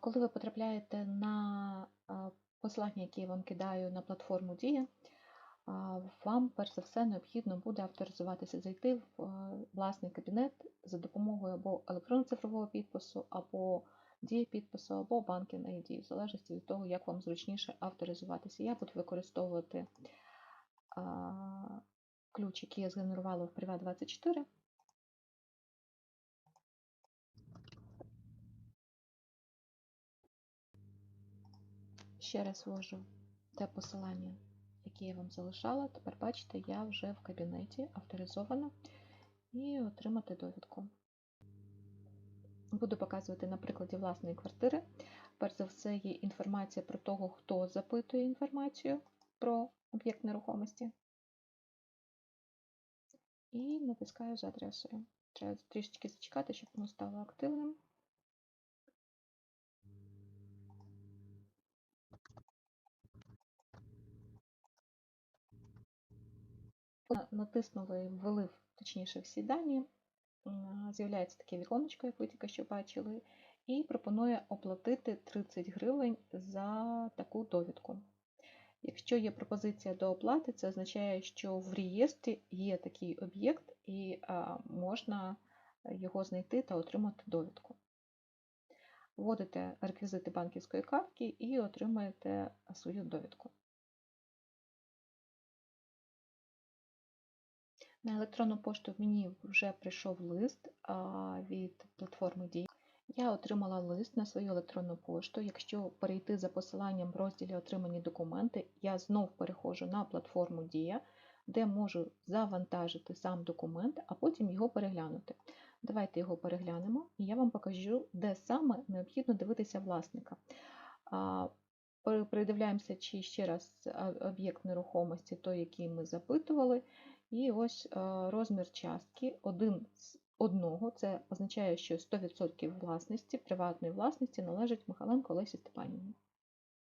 Коли ви потрапляєте на посилання, яке я вам кидаю на платформу Дія, вам перш за все необхідно буде авторизуватися, зайти в власний кабінет за допомогою або електронно-цифрового підпису, або дії підпису, або банкінг ID, в залежності від того, як вам зручніше авторизуватися. Я буду використовувати ключ, який я згенерувала в Privat24. Ще раз ввожу те посилання, яке я вам залишала. Тепер бачите, я вже в кабінеті авторизована і отримати довідку. Буду показувати на прикладі власної квартири. Перш за все, є інформація про того, хто запитує інформацію про об'єкт нерухомості. І натискаю за адресою. Треба трішечки зачекати, щоб воно стало активним. Натиснули, ввели точніше всі дані. З'являється таке віконечко, як ви тільки що бачили, і пропонує оплатити 30 гривень за таку довідку. Якщо є пропозиція до оплати, це означає, що в реєстрі є такий об'єкт і а, можна його знайти та отримати довідку. Вводите реквізити банківської картки і отримаєте свою довідку. На електронну пошту мені вже прийшов лист від платформи Дій. Я отримала лист на свою електронну пошту. Якщо перейти за посиланням в розділі Отримані документи, я знов переходжу на платформу Дія, де можу завантажити сам документ, а потім його переглянути. Давайте його переглянемо, і я вам покажу, де саме необхідно дивитися власника. Передивляємося, чи ще раз об'єкт нерухомості, той, який ми запитували. І ось розмір частки один з одного. Це означає, що 100% власності, приватної власності належить Михайленко Олесі Степанівні.